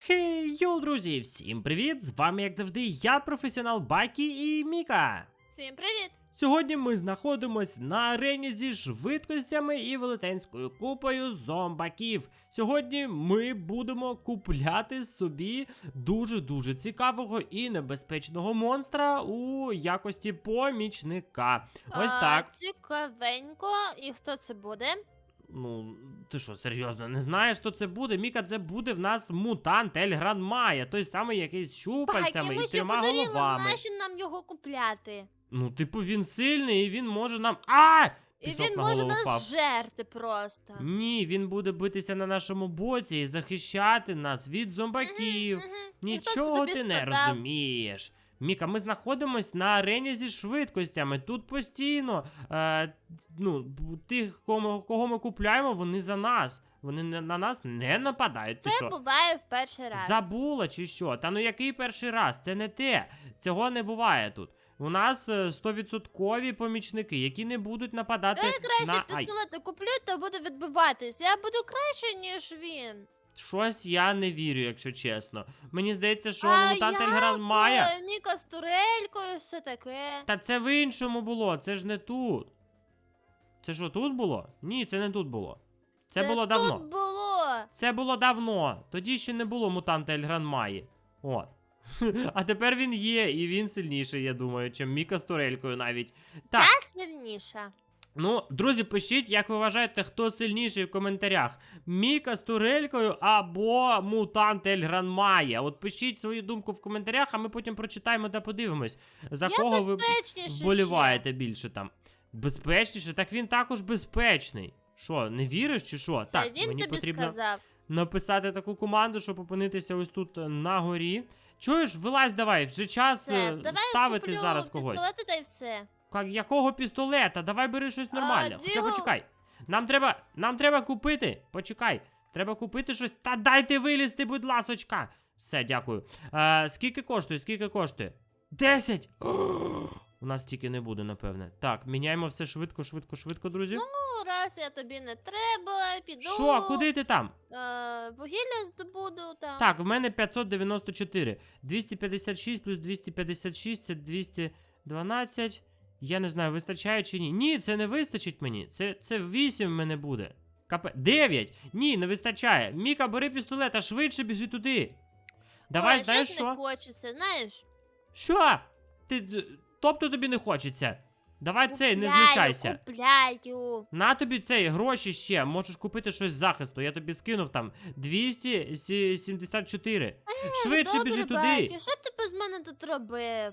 Хей, йоу, друзі! Всім привіт! З вами, як завжди, я, професіонал Бакі і Міка. Всім привіт! Сьогодні ми знаходимось на арені зі швидкостями і велетенською купою зомбаків. Сьогодні ми будемо купляти собі дуже-дуже цікавого і небезпечного монстра у якості помічника. Ось А, так. Цікавенько. І хто це буде? Ну, ти що, серйозно, не знаєш, що це буде? Міка, це буде в нас мутант Ельгран Майя, той самий, який з щупальцями і трьома головами. нащо нам його купляти? Ну, типу, він сильний і він може нам. А! І Пісок він на може нас впав. жерти просто. Ні, він буде битися на нашому боці і захищати нас від зомбаків. Хто це Нічого ти не розумієш. Міка, ми знаходимось на арені зі швидкостями. Тут постійно е, ну, тих, кого, кого ми купляємо, вони за нас. Вони на нас не нападають. Ти Це що? буває в перший раз. Забула чи що? Та ну який перший раз? Це не те. Цього не буває тут. У нас е, 100% помічники, які не будуть нападати Я краще на. Ай, пістолети куплю та буду відбиватись. Я буду краще, ніж він. Щось я не вірю, якщо чесно. Мені здається, що а мутант я Ельгран Майя. е, Міка з турелькою, все таке. Та це в іншому було, це ж не тут. Це що, тут було? Ні, це не тут було. Це, було давно. Тут було. Це було давно. Тоді ще не було мутанта Ельгран Майї. От. А тепер він є, і він сильніший, я думаю, чим Міка з турелькою навіть. Так, Я сильніша. Ну, друзі, пишіть, як ви вважаєте, хто сильніший в коментарях. Міка з турелькою або мутант Ельгран Майя. От пишіть свою думку в коментарях, а ми потім прочитаємо та подивимось, за Я кого ви Безпечніше вболіваєте більше там. Безпечніше? Так він також безпечний. Що, не віриш чи що? ще. так, він мені тобі потрібно сказав. написати таку команду, щоб опинитися ось тут е, на горі. Чуєш, вилазь давай, вже час Все, е, давай ставити куплю зараз когось. пістолети та й все. Якого пістолета? Давай бери щось А, нормальне. Хоча почекай. Нам треба, нам треба купити. Почекай. Треба купити щось. Та дайте вилізти, будь ласочка. Все, дякую. Е, скільки коштує? Скільки коштує? Десять! У нас тільки не буде, напевне. Так, міняємо все швидко, швидко, швидко, друзі. Ну, раз я тобі не треба, піду. Що, куди ти там? Е, вугілля здобуду там. Так, в мене 594. 256 плюс 256 це 212. Я не знаю, вистачає чи ні. Ні, це не вистачить мені. Це, це 8 в мене буде. Капе... 9! Ні, не вистачає. Міка, бери пістолет, а швидше біжи туди. Давай, Ой, знаєш щось що? не хочеться, знаєш? Що? Ти. Тобто тобі не хочеться. Давай цей, не Купляю, знущайся. Купляю. На тобі цей гроші ще. Можеш купити щось з захисту. Я тобі скинув там 274. Швидше Добре, біжи туди. Бакі, що б ти без мене тут робив?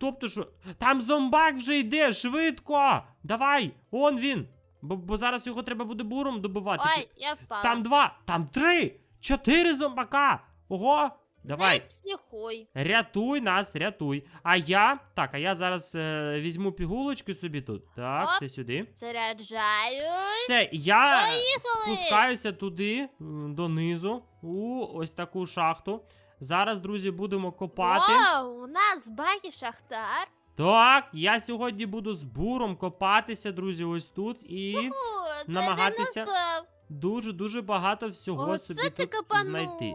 Тобто що. Там зомбак вже йде, швидко! Давай! Он він! Бо, бо зараз його треба буде буром добивати. Ой, Чи- я впала. Там два, там три! Чотири зомбака! Ого! Давай! Не. Рятуй нас, рятуй. А я. Так, а я зараз е, візьму пігулочки собі тут. Так, Оп. це сюди. Заряджаюсь. Все, я Поїхали! спускаюся туди, м, донизу, у ось таку шахту. Зараз, друзі, будемо копати. О, у нас Бакі Шахтар. Так, я сьогодні буду з буром копатися, друзі, ось тут і О, це намагатися ти настав. дуже-дуже багато всього Оце собі ти тут капанув. знайти.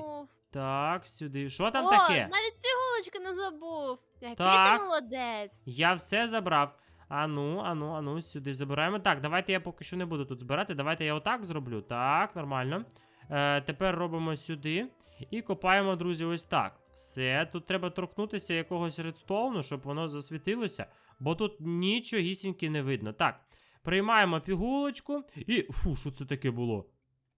Так, сюди. Що там О, таке? навіть пігулочки не забув. Який Так. ти молодець. Я все забрав. Ану, ану, ану, сюди забираємо. Так, давайте я поки що не буду тут збирати. Давайте я отак зроблю. Так, нормально. Е, тепер робимо сюди. І копаємо, друзі, ось так. Все, тут треба торкнутися якогось редстоуну, щоб воно засвітилося, бо тут нічогісіньки не видно. Так, приймаємо пігулочку і. Фу, що це таке було?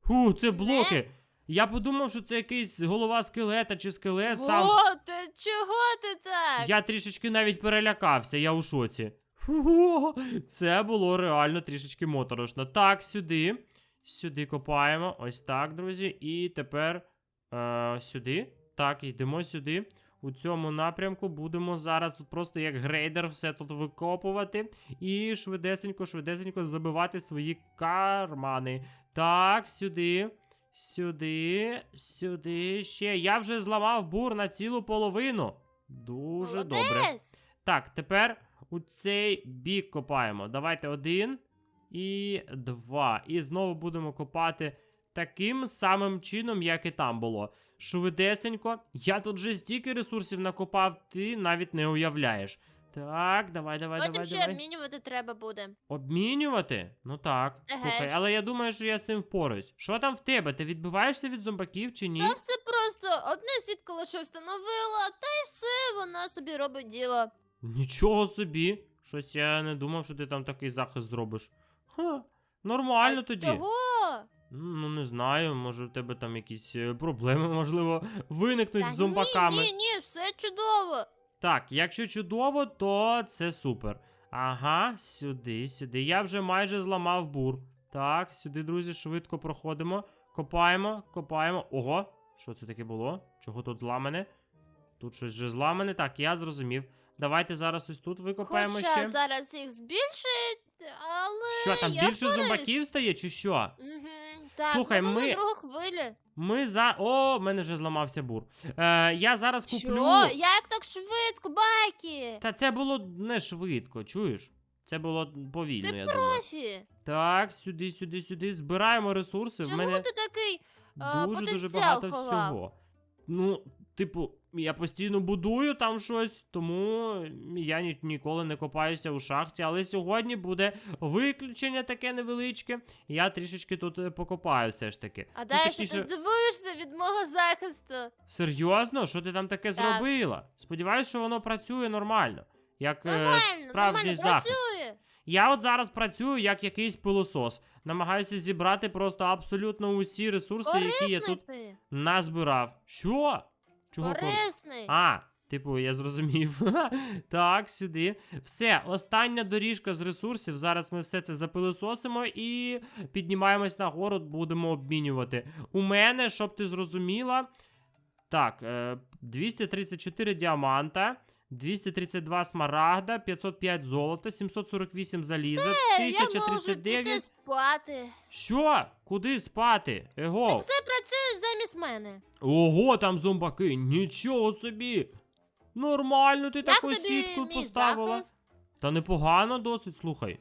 Фу, це блоки. Я подумав, що це якийсь голова скелета чи скелет сам. О, ти чого ти так? Я трішечки навіть перелякався, я у шоці. Фу, це було реально трішечки моторошно. Так, сюди. Сюди копаємо. Ось так, друзі. І тепер е, сюди. Так, йдемо сюди. У цьому напрямку будемо зараз тут просто як грейдер все тут викопувати. І швидесенько, швидесенько забивати свої кармани. Так, сюди. Сюди, сюди, ще. Я вже зламав бур на цілу половину. Дуже добре. Так, тепер у цей бік копаємо. Давайте один і два. І знову будемо копати таким самим чином, як і там було. Швидесенько. Я тут вже стільки ресурсів накопав, ти навіть не уявляєш. Так, давай, давай, Потім давай, ще давай. обмінювати треба буде. Обмінювати? Ну так. Еге Слухай, ж. але я думаю, що я з цим впораюсь. Що там в тебе? Ти відбиваєшся від зомбаків чи ні? Та все просто одне сітку лише встановила, та й все, вона собі робить діло. Нічого собі. Щось я не думав, що ти там такий захист зробиш. Ха, нормально А тоді. Чого? Ну, не знаю, може в тебе там якісь е, проблеми, можливо, виникнуть Та з зомбаками. Ні, ні, ні, все чудово. Так, якщо чудово, то це супер. Ага, сюди, сюди. Я вже майже зламав бур. Так, сюди, друзі, швидко проходимо. Копаємо, копаємо. Ого, що це таке було? Чого тут зламане? Тут щось вже зламане. Так, я зрозумів. Давайте зараз ось тут викопаємо Хоча ще. зараз їх збільшить, але. Що там я більше зомбаків стає, чи що? Угу. Так, Слухай, ми- другу хвилю. Ми за. О, в мене вже зламався бур. Е, я зараз куплю. Що? Як так швидко, байки? Та це було не швидко, чуєш? Це було повільно, Ти я думаю. профі. Так, сюди, сюди, сюди. Збираємо ресурси. В Чому мене ти такий? а, дуже дуже потенціал багато ховав? всього. Ну, типу, я постійно будую там щось, тому я ні, ніколи не копаюся у шахті. Але сьогодні буде виключення таке невеличке. Я трішечки тут е, покопаю все ж таки. А Ну, далі ти здивуєшся від мого захисту. Серйозно? Що ти там таке Так. зробила? Сподіваюсь, що воно працює нормально. Як е, Нормально, справжній нормально захист. працює. Я от зараз працюю як якийсь пилосос. Намагаюся зібрати просто абсолютно усі ресурси, які я тут ти. назбирав. Що? Чого кор- Корисний. А, типу, я зрозумів. так, сюди. Все, остання доріжка з ресурсів. Зараз ми все це запилисосимо і піднімаємось на город, будемо обмінювати. У мене, щоб ти зрозуміла. Так, е, 234 діаманта. 232 смарагда, 505 золота, 748 заліза, Я можу 1039. піти спати. Що? Куди спати? Его. Все працює замість мене. Ого, там зомбаки, нічого собі. Нормально ти таку тобі сітку мій поставила. захист? Та непогано досить, слухай.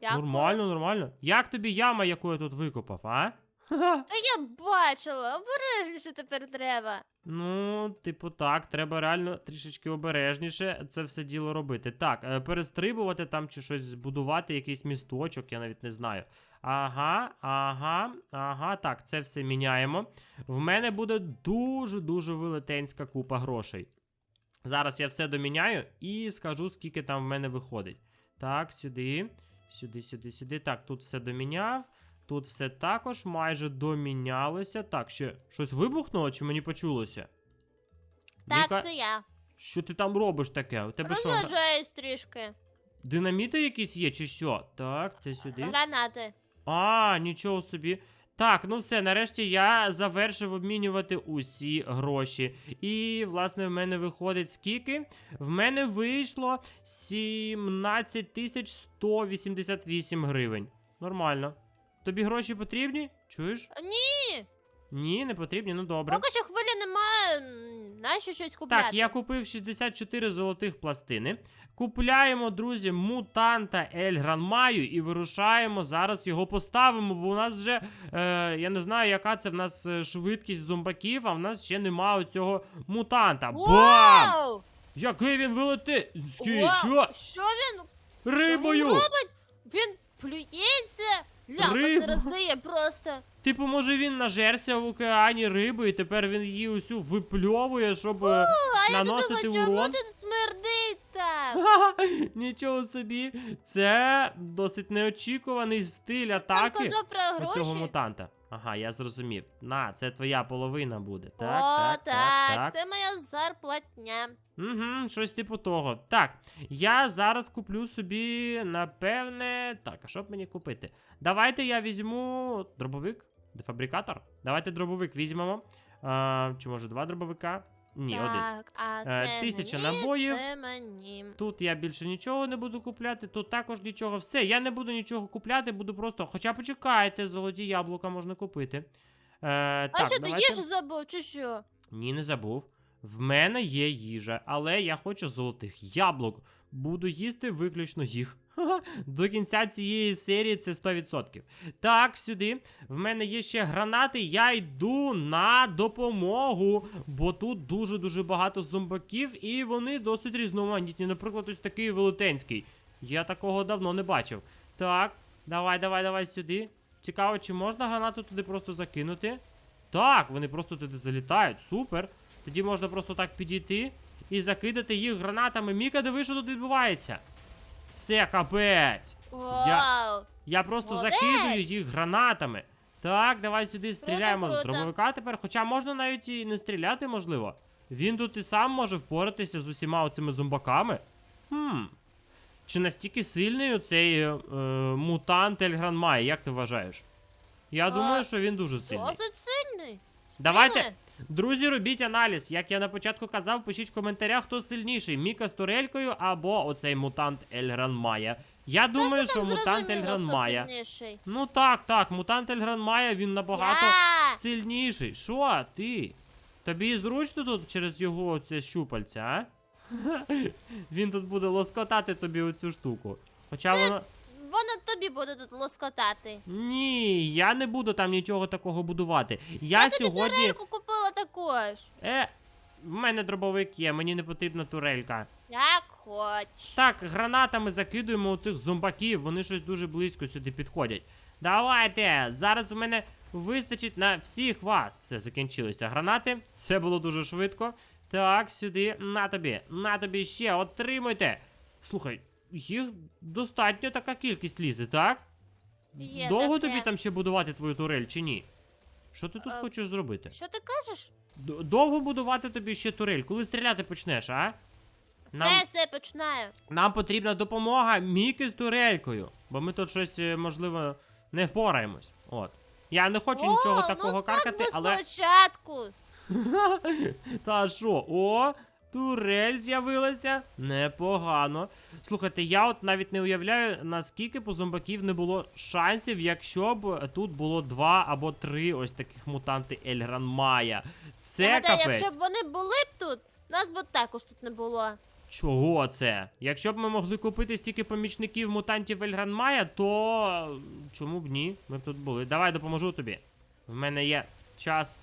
Дякую. Нормально, нормально. Як тобі яма, яку я тут викопав, а? Ха-ха. Та я бачила, обережніше тепер треба. Ну, типу, так, треба реально трішечки обережніше це все діло робити. Так, е, перестрибувати там чи щось збудувати, якийсь місточок, я навіть не знаю. Ага, ага, ага, так, це все міняємо. В мене буде дуже-дуже велетенська купа грошей. Зараз я все доміняю і скажу, скільки там в мене виходить. Так, сюди, сюди, сюди, сюди. Так, тут все доміняв. Тут все також майже домінялося. Так, ще щось вибухнуло чи мені почулося? Так, Віка, це я. що ти там робиш таке? У тебе що? Розмножаюсь трішки. Динаміти якісь є, чи що? Так, це сюди. Гранати. А, нічого собі. Так, ну все, нарешті я завершив обмінювати усі гроші. І, власне, в мене виходить скільки? В мене вийшло 17 188 гривень. Нормально. Тобі гроші потрібні? Чуєш? Ні, Ні, не потрібні, ну добре. поки що хвилі немає. Нащо щось купляти? Так, я купив 64 золотих пластини. Купляємо, друзі, мутанта Ель Гранмаю і вирушаємо. Зараз його поставимо, бо у нас вже. Е, я не знаю, яка це в нас е, швидкість зомбаків, а в нас ще немає цього мутанта. Бам! Який він вилети! Скі, Вау! що? Що він? Рибою! Що він робить? Він плюється? Рибу. роздає просто. Типу, може він нажерся в океані риби, і тепер він її усю випльовує, щоб. е, А я Наносити думала, чому урон? ти тут смердить так? Ха-ха, Нічого собі. Це досить неочікуваний стиль Там атаки казав про у гроші. цього мутанта. Ага, я зрозумів. На, це твоя половина буде. Так, О, так, так, так. це моя зарплатня. Угу, щось типу того. Так, я зараз куплю собі, напевне. Так, а що б мені купити? Давайте я візьму дробовик, дефабрикатор. Давайте дробовик візьмемо. А, чи може два дробовика? Ні, один. а Е, це тисяча мені, набоїв. Це мені. Тут я більше нічого не буду купляти, тут також нічого. Все, я не буду нічого купляти, буду просто. Хоча почекайте, золоті яблука можна купити. Е, А так, що ти їжу забув, чи що? Ні, не забув. В мене є їжа, але я хочу золотих яблук. Буду їсти виключно їх. До кінця цієї серії це 100%. Так, сюди. В мене є ще гранати. Я йду на допомогу. Бо тут дуже-дуже багато зомбаків, і вони досить різноманітні. Наприклад, ось такий велетенський. Я такого давно не бачив. Так, давай, давай, давай сюди. Цікаво, чи можна гранату туди просто закинути? Так, вони просто туди залітають. Супер. Тоді можна просто так підійти і закидати їх гранатами. Міка, диви, що тут відбувається. Це капець. Вау! Я просто Молодець. закидую їх гранатами. Так, давай сюди стріляємо з круто. дробовика тепер. Хоча можна навіть і не стріляти, можливо. Він тут і сам може впоратися з усіма оцими зомбаками. Хм. Чи настільки сильний оцей е, е, мутант Ельгран Май, як ти вважаєш? Я А, думаю, що він дуже сильний. Досить сильний. Давайте? Друзі, робіть аналіз. Як я на початку казав, пишіть в коментарях, хто сильніший: Міка з турелькою або оцей мутант Ельгран Майя. Я думаю, що мутант Ельгран Майя. Ну так, так, мутант Ельгран Майя, він набагато Я! сильніший. Що ти? Тобі зручно тут через його це щупальця, а? Він тут буде лоскотати тобі оцю штуку. Хоча воно. Воно тобі буде тут лоскотати. Ні, я не буду там нічого такого будувати. Я, Я тобі сьогодні. турельку купила також. Е, в мене дробовик є, мені не потрібна турелька. Як хочеш. Так, гранатами закидуємо у цих зомбаків, вони щось дуже близько сюди підходять. Давайте! Зараз в мене вистачить на всіх вас. Все, закінчилися гранати. Це було дуже швидко. Так, сюди, на тобі, на тобі ще, отримуйте. Слухай, їх достатньо така кількість лізе, так? Є Довго таке. тобі там ще будувати твою турель чи ні? Що ти тут Е, хочеш зробити? Що ти кажеш? Д- Довго будувати тобі ще турель? Коли стріляти почнеш, а? Нам, Все, все, починаю. нам потрібна допомога Міки з турелькою, бо ми тут щось, е, можливо, не впораємось. От. Я не хочу нічого такого ну каркати, так але. спочатку. Та що? О, турель з'явилася. Непогано. Слухайте, я от навіть не уявляю, наскільки по зомбаків не було шансів, якщо б тут було два або три ось таких мутанти Ельгран Майя. Це Я гадаю, капець. якщо б вони були б тут, нас б також тут не було. Чого це? Якщо б ми могли купити стільки помічників мутантів Ельгран Майя, то чому б ні? Ми б тут були. Давай допоможу тобі. В мене є час,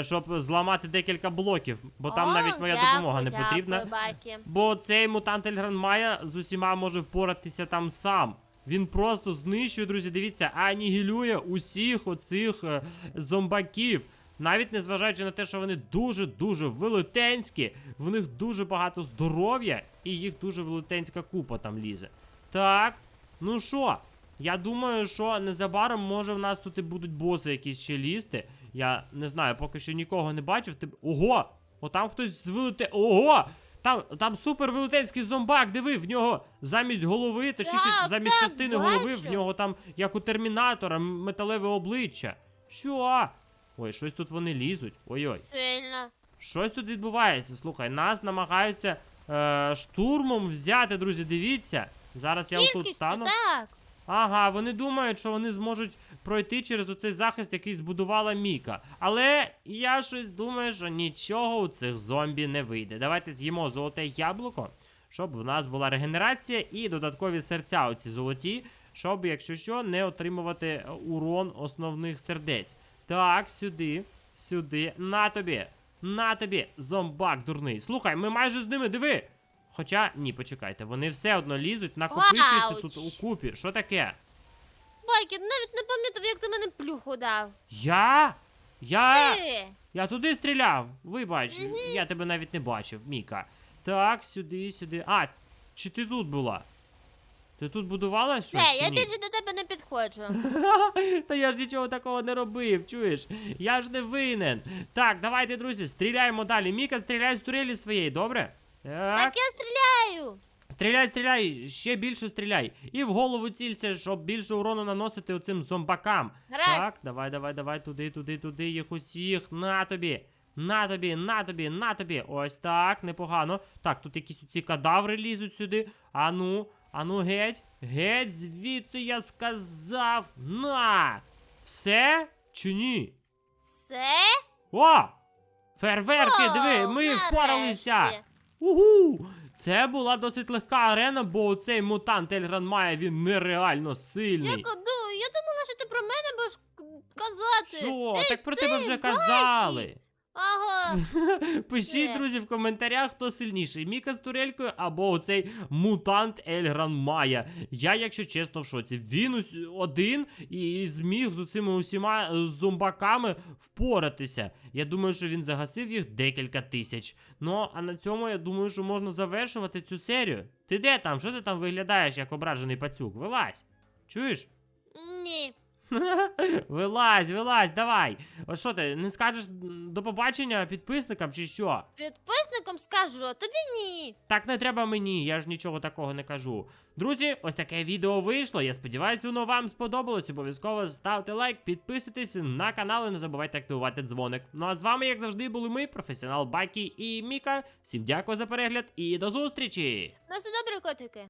щоб зламати декілька блоків, бо там О, навіть моя дякую, допомога не дякую, потрібна. Байки. Бо цей мутант Ельгран Майя з усіма може впоратися там сам. Він просто знищує, друзі, дивіться, анігілює усіх оцих е, зомбаків. Навіть незважаючи на те, що вони дуже-дуже велетенські, в них дуже багато здоров'я, і їх дуже велетенська купа там лізе. Так, ну що? Я думаю, що незабаром може в нас тут і будуть боси якісь ще лізти. Я не знаю, поки що нікого не бачив. Ти... Ого! Отам хтось з велете. Ого! Там, там супер велетенський зомбак, диви, в нього замість голови, точніше, Так, замість так, частини голови, в нього там, як у термінатора, металеве обличчя. Що? Ой, щось тут вони лізуть. Ой-ой. Сильно. Щось тут відбувається. Слухай, нас намагаються е, штурмом взяти, друзі, дивіться. Зараз я отут стану. так. Ага, вони думають, що вони зможуть пройти через оцей захист, який збудувала Міка. Але я щось думаю, що нічого у цих зомбі не вийде. Давайте з'їмо золоте яблуко, щоб в нас була регенерація і додаткові серця, оці золоті, щоб, якщо що, не отримувати урон основних сердець. Так, сюди, сюди, на тобі, на тобі, зомбак дурний. Слухай, ми майже з ними, диви. Хоча, ні, почекайте, вони все одно лізуть, накопичуються Вауч. тут у купі. Що таке? Байки, навіть не пам'ятав, як ти мене плюху дав. Я? Я. Ти. Я туди стріляв. Вибач, я тебе навіть не бачив, Міка. Так, сюди, сюди. А, чи ти тут була? Ти тут будувала щось? Все, чи я ні? більше до тебе не підходжу. Та я ж нічого такого не робив, чуєш? Я ж не винен. Так, давайте, друзі, стріляємо далі. Міка, стріляй з турелі своєї, добре? Так. Так я стріляю. Стріляй, стріляй, ще більше стріляй. І в голову цілься, щоб більше урону наносити оцим зомбакам. Гаразд. Так, давай, давай, давай, туди, туди, туди, їх усіх. На тобі. На тобі, на тобі, на тобі. Ось так, непогано. Так, тут якісь ці кадаври лізуть сюди. Ану, ану, геть. Геть, звідси я сказав. На! Все чи ні? Все? О! Фейерверки, диви, О, ми впоралися. Угу! Це була досить легка арена, бо цей мутант Ельгран має він нереально сильний. Яко, ду- я думала, що ти про мене будеш казати. Що? Ей, Так про ти, тебе вже казали. Ага. Пишіть, друзі, в коментарях, хто сильніший, Міка з турелькою або оцей мутант Ельгран Майя. Я, якщо чесно, в шоці. Він один і зміг з цими усіма е, зомбаками впоратися. Я думаю, що він загасив їх декілька тисяч. Ну, а на цьому я думаю, що можна завершувати цю серію. Ти де там? Що ти там виглядаєш, як ображений пацюк? Вилазь. Чуєш? Ні. Вилазь, вилазь, давай. О, що ти, не скажеш до побачення підписникам чи що? Підписникам скажу, а тобі ні. Так не треба мені, я ж нічого такого не кажу. Друзі, ось таке відео вийшло. Я сподіваюся, воно вам сподобалось. Обов'язково ставте лайк, підписуйтесь на канал і не забувайте активувати дзвоник. Ну а з вами, як завжди, були ми, професіонал Бакі і Міка. Всім дякую за перегляд і до зустрічі! На все добре, котики.